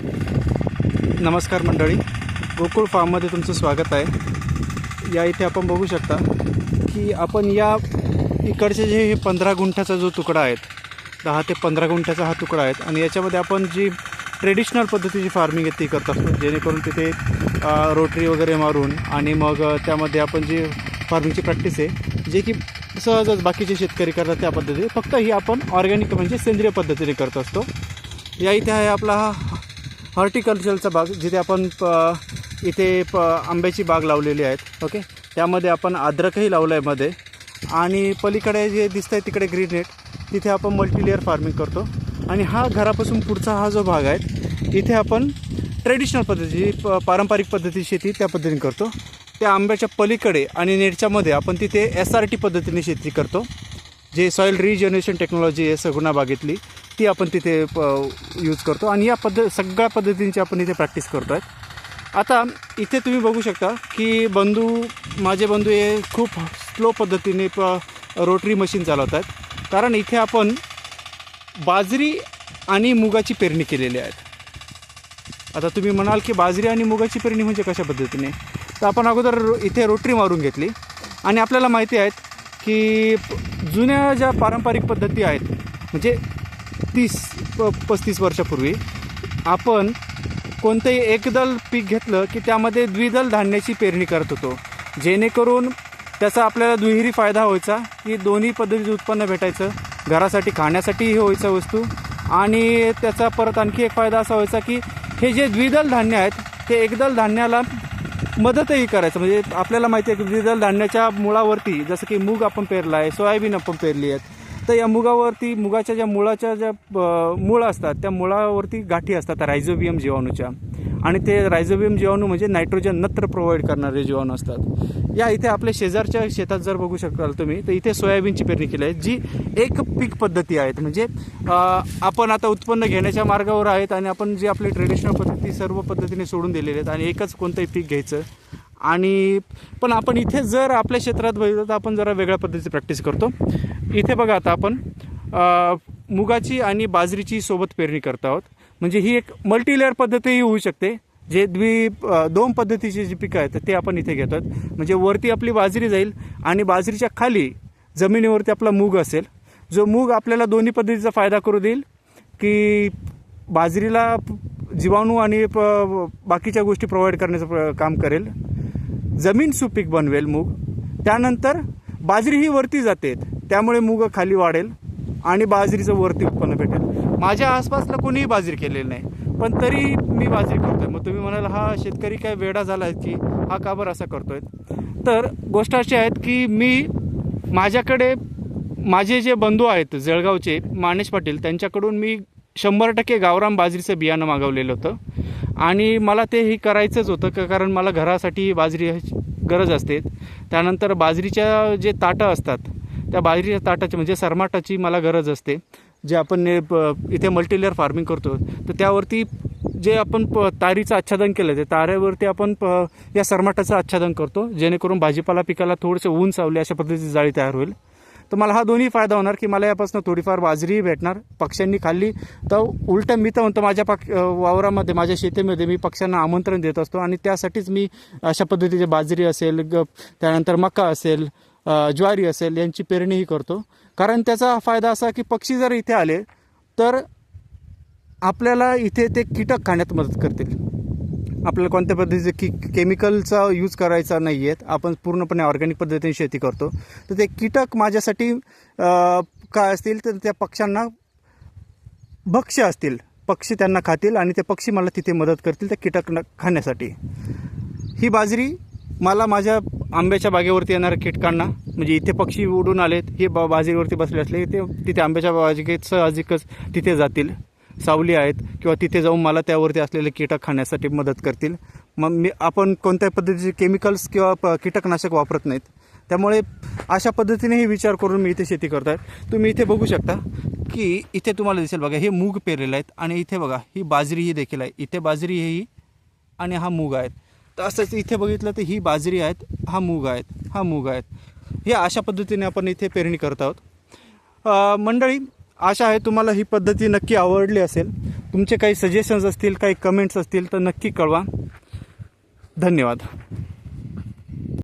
नमस्कार मंडळी. गोकुळ फार्ममध्ये तुमचं स्वागत आहे. या इथे आपण बघू शकता की आपण या इकडचे जे हे पंधरा गुंठ्याचा जो तुकडा आहे दहा ते पंधरा गुंठ्याचा हा तुकडा आहे आणि याच्यामध्ये आपण जी ट्रेडिशनल पद्धतीची फार्मिंग आहे ती करत असतो. जेणेकरून तिथे रोटरी वगैरे मारून आणि मग त्यामध्ये आपण जी फार्मिंगची प्रॅक्टिस आहे जे की सहजच बाकीचे शेतकरी करतात त्या पद्धतीने फक्त ही आपण ऑर्गॅनिक म्हणजे सेंद्रिय पद्धतीने करत असतो. या इथे आहे आपला हा हॉर्टिकल्चरचा बाग जिथे आपण प इथे प आंब्याची बाग लावलेली आहेत ओके? त्यामध्ये आपण अद्रकही लावलं आहे मध्ये. आणि पलीकडे जे दिसतं आहे तिकडे ग्रीन नेट तिथे आपण मल्टीलेअर फार्मिंग करतो. आणि हा घरापासून पुढचा हा जो भाग आहे इथे आपण ट्रेडिशनल पद्धती प पारंपरिक पद्धती शेती त्या पद्धतीने करतो. त्या आंब्याच्या पलीकडे आणि नेटच्यामध्ये आपण तिथे एस आर टी पद्धतीने शेती करतो. जे सॉईल रिजनरेशन टेक्नॉलॉजी आहे सगुणा बागेतली ती आपण तिथे प यूज करतो आणि या पद्ध सगळ्या पद्धतींची आपण इथे प्रॅक्टिस करतो आहे आता इथे तुम्ही बघू शकता की बंधू माझे बंधू हे खूप स्लो पद्धतीने प रोटरी मशीन चालवत आहेत कारण इथे आपण बाजरी आणि मुगाची पेरणी केलेली आहे आता तुम्ही म्हणाल की बाजरी आणि मुगाची पेरणी म्हणजे कशा पद्धतीने? तर आपण अगोदर रो- इथे रोटरी मारून घेतली. आणि आपल्याला माहिती आहेत की जुन्या ज्या पारंपरिक पद्धती आहेत म्हणजे तीस प पस्तीस वर्षापूर्वी आपण कोणतंही एकदल पीक घेतलं की त्यामध्ये द्विदल धान्याची पेरणी करत होतो. जेणेकरून त्याचा आपल्याला दुहेरी फायदा व्हायचा की दोन्ही पद्धतीचं उत्पन्न भेटायचं घरासाठी खाण्यासाठीही व्हायचं वस्तू आणि त्याचा परत आणखी एक फायदा असा व्हायचा की हे जे द्विदल धान्य आहेत ते एकदल धान्याला मदतही करायचं. म्हणजे आपल्याला माहिती आहे की द्विदल धान्याच्या मुळावरती जसं की मूग आपण पेरला आहे सोयाबीन आपण पेरली आहेत तर या मुगावरती मुगाच्या ज्या मुळाच्या ज्या मुळं असतात त्या मुळावरती गाठी असतात रायझोबियम जीवाणूच्या. आणि ते रायझोबियम जीवाणू म्हणजे नायट्रोजन नत्र प्रोव्हाइड करणारे जीवाणू असतात. या इथे आपल्या शेजारच्या शेतात जर बघू शकाल तुम्ही तर इथे सोयाबीनची पेरणी केली आहे जी एक पीक पद्धती आहेत. म्हणजे आपण आता उत्पन्न घेण्याच्या मार्गावर आहेत आणि आपण जी आपली ट्रेडिशनल पद्धती सर्व पद्धतीने सोडून दिलेली आहेत आणि एकच कोणतंही पीक घ्यायचं आणि पण आपण इथे जर आपल्या क्षेत्रात बघितलं तर आपण जरा वेगळ्या पद्धतीची प्रॅक्टिस करतो. इथे बघा आता आपण मुगाची आणि बाजरीची सोबत पेरणी करत आहोत. म्हणजे ही एक मल्टीलेअर पद्धतीही होऊ शकते. जे द्वि दोन पद्धतीची जी पिकं आहेत ते आपण इथे घेतो म्हणजे वरती आपली बाजरी जाईल आणि बाजरीच्या खाली जमिनीवरती आपला मूग असेल. जो मूग आपल्याला दोन्ही पद्धतीचा फायदा करू देईल की बाजरीला जीवाणू आणि प- बाकीच्या गोष्टी प्रोव्हाइड करण्याचं प्र- काम करेल. जमीन सुपीक बनवेल मूग. त्यानंतर बाजरी ही वरती जाते. त्यामुळे मूग खाली वाढेल आणि बाजरीचं वरती उत्पन्न भेटेल. माझ्या आसपासला कोणीही बाजरी केलेली नाही. पण तरी मी बाजरी करतोय. मग तुम्ही म्हणाल हा शेतकरी काय वेडा झाला आहे की? हा का बरं असा करतोय? तर गोष्ट अशी आहेत की मी माझ्याकडे माझे जे बंधू आहेत जळगावचे मानेश पाटील त्यांच्याकडून मी शंभर टक्के गावराम बाजरीचं बियाणं मागवलेलं होतं. आणि मला ते हे करायचंच होतं का कारण मला घरासाठी बाजरी गरज असते. त्यानंतर बाजरीच्या जे ताटं असतात त्या बाजरीच्या ताटाची म्हणजे सरमाटाची मला गरज असते. जे आपण ने- प- इथे मल्टीलेअर फार्मिंग करतो तर त्यावरती जे आपण प तारीचं आच्छादन केलं ते ताऱ्यावरती आपण प या सरमाटाचं आच्छादन करतो जेणेकरून भाजीपाला पिकाला थोडंसं ऊन सावले अशा पद्धतीची जाळी तयार होईल. तर मला हा दोन्ही फायदा होणार की मला यापासून थोडीफार बाजरीही भेटणार पक्ष्यांनी खाल्ली. तर उलटं मी तर म्हणतो माझ्या पक्ष वावरामध्ये माझ्या शेतीमध्ये मी पक्ष्यांना आमंत्रण देत असतो आणि त्यासाठीच मी अशा पद्धतीचे बाजरी असेल ग त्यानंतर मका असेल ज्वारी असेल यांची पेरणीही करतो. कारण त्याचा फायदा असा की पक्षी जर इथे आले तर आपल्याला इथे ते कीटक खाण्यात मदत करतील. आपल्याला कोणत्या पद्धतीचे की केमिकलचा यूज करायचा नाही आहेत आपण पूर्णपणे ऑर्गॅनिक पद्धतीने शेती करतो. तर ते कीटक माझ्यासाठी काय असतील तर त्या पक्ष्यांना भक्ष्य असतील. पक्षी त्यांना खातील आणि ते पक्षी मला तिथे मदत करतील त्या कीटक न- खाण्यासाठी. ही बाजरी मला माझ्या आंब्याच्या बागेवरती येणाऱ्या कीटकांना म्हणजे इथे पक्षी उडून आलेत हे बा बाजरीवरती बसले असले ते तिथे आंब्याच्या बागेत साहजिकच तिथे जातील. सावली आहेत किंवा तिथे जाऊन मला त्यावरती असलेले कीटक खाण्यासाठी मदत करतील. मग मी आपण कोणत्या पद्धतीचे केमिकल्स किंवा प कीटकनाशक वापरत नाहीत. त्यामुळे अशा पद्धतीनेही विचार करून मी इथे शेती करत आहे. तुम्ही इथे बघू शकता की इथे तुम्हाला दिसेल बघा हे मूग पेरलेले आहेत आणि इथे बघा ही बाजरी ही देखील आहे. इथे बाजरी ही आणि हा मूग आहेत. तर असंच इथे बघितलं तर ही बाजरी आहेत हा मूग आहेत हा मूग आहेत. हे अशा पद्धतीने आपण इथे पेरणी करत आहोत. मंडळी आशा आहे तुम्हाला ही पद्धती नक्की आवडली असेल. तुमचे काही सजेशन्स असतील काही कमेंट्स असतील तर नक्की कळवा. धन्यवाद.